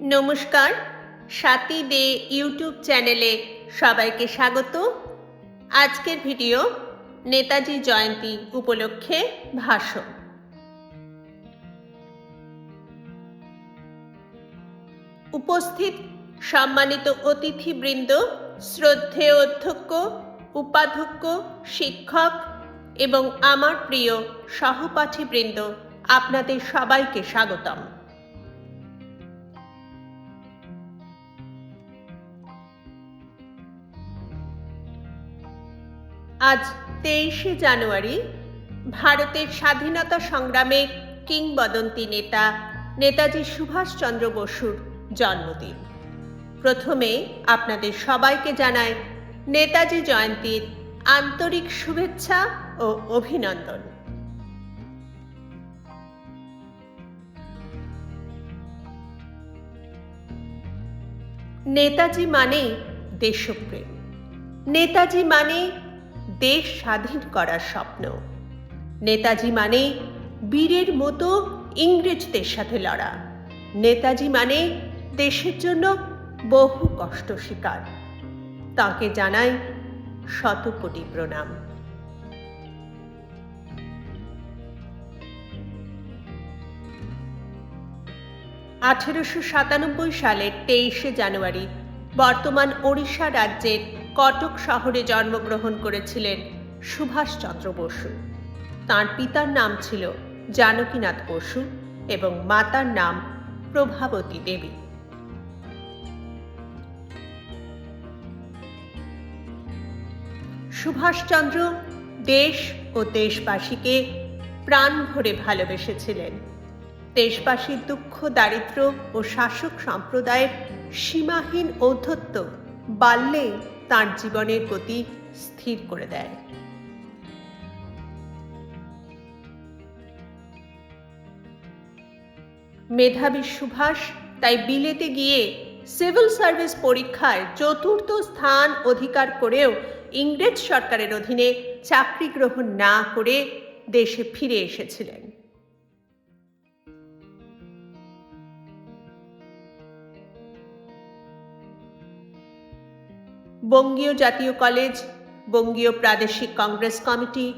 নমস্কার, সাথী দে ইউটিউব চ্যানেলে সবাইকে স্বাগত। আজকের ভিডিও নেতাজি জয়ন্তী উপলক্ষে ভাষণ। উপস্থিত সম্মানিত অতিথিবৃন্দ, শ্রদ্ধেয় অধ্যক্ষ, উপাধ্যক্ষ, শিক্ষক এবং আমার প্রিয় সহপাঠীবৃন্দ, আপনাদের সবাইকে স্বাগতম। আজ তেইশে জানুয়ারি, ভারতের স্বাধীনতা সংগ্রামে কিংবদন্তি নেতা নেতাজি সুভাষচন্দ্র বসুর জন্মদিন। প্রথমে আপনাদের সবাইকে জানাই নেতাজি জয়ন্তীর আন্তরিক শুভেচ্ছা ও অভিনন্দন। নেতাজি মানে দেশপ্রেম। নেতাজি মানে দেশ স্বাধীন করার স্বপ্ন। নেতাজি মানে বীরের মতো ইংরেজদের সাথে লড়া। নেতাজি মানে দেশের জন্য বহু কষ্ট স্বীকার। তাকে জানাই শত কোটি প্রণাম। আঠেরোশো সাতানব্বই সালের তেইশে জানুয়ারি বর্তমান ওড়িশা রাজ্যের কটক শহরে জন্মগ্রহণ করেছিলেন সুভাষচন্দ্র বসু। তাঁর পিতার নাম ছিল জানকীনাথ বসু এবং মাতার নাম প্রভাবতী দেবী। সুভাষচন্দ্র দেশ ও দেশবাসীকে প্রাণ ভরে ভালোবেসেছিলেন। দেশবাসীর দুঃখ দারিদ্র ও শাসক সম্প্রদায়ের সীমাহীন ঔদ্ধত্য বাল্যে তার জীবনের গতি স্থির করে দেয়। মেধাবী সুভাষ তাই বিলেতে গিয়ে সিভিল সার্ভিস পরীক্ষায় চতুর্থ স্থান অধিকার করেও ইংরেজ সরকারের অধীনে চাকরি গ্রহণ না করে দেশে ফিরে এসেছিলেন। বঙ্গীয় জাতীয় কলেজ, বঙ্গীয় প্রাদেশিক কংগ্রেস কমিটি,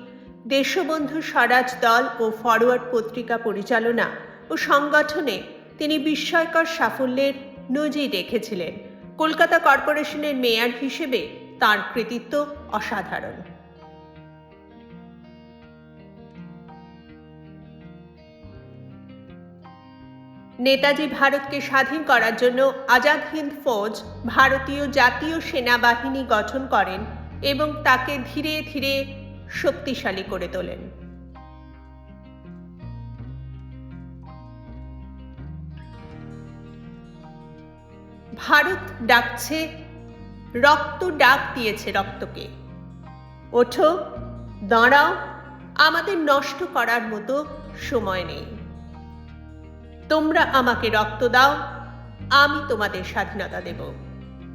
দেশবন্ধু স্বরাজ দল ও ফরওয়ার্ড পত্রিকা পরিচালনা ও সংগঠনে তিনি বিস্ময়কর সাফল্যের নজির রেখেছিলেন। কলকাতা কর্পোরেশনের মেয়র হিসেবে তার কৃতিত্ব অসাধারণ। নেতাজি ভারতকে স্বাধীন করার জন্য আজাদ হিন্দ ফৌজ ভারতীয় জাতীয় সেনাবাহিনী গঠন করেন এবং তাকে ধীরে ধীরে শক্তিশালী করে তোলেন। ভারত ডাকছে, রক্ত ডাক দিয়েছে রক্তকে। ওঠো, দাঁড়াও, আমাদের নষ্ট করার মতো সময় নেই। তোমরা আমাকে রক্ত দাও, আমি তোমাদের স্বাধীনতা দেব।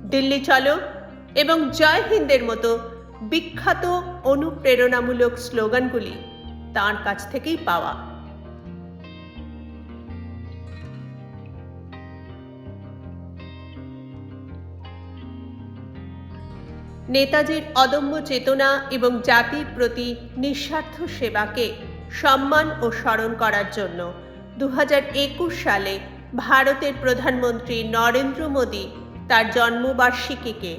দিল্লি চলো এবং জয় হিন্দের মতো বিখ্যাত অনুপ্রেরণামূলক স্লোগানগুলি তার কাছ থেকেই পাওয়া। নেতাজির অদম্য চেতনা এবং জাতির প্রতি নিঃস্বার্থ সেবাকে সম্মান ও স্মরণ করার জন্য দু হাজার একুশ সালে ভারতের প্রধানমন্ত্রী নরেন্দ্র মোদী তার জন্মবার্ষিকীকে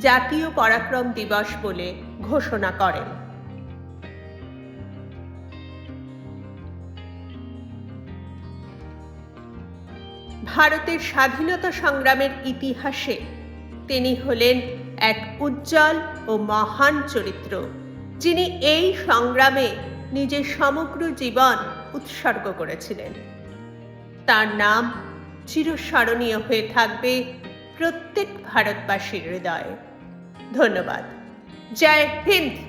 জাতীয় পরাক্রম দিবস বলে ঘোষণা করেন। ভারতের স্বাধীনতা সংগ্রামের ইতিহাসে তিনি হলেন এক উজ্জ্বল ও মহান চরিত্র, যিনি এই সংগ্রামে নিজের সমগ্র জীবন উৎসর্গ করেছিলেন। তার নাম চিরস্মরণীয় হয়ে থাকবে প্রত্যেক ভারতবাসীর হৃদয়ে। ধন্যবাদ। জয় হিন্দ।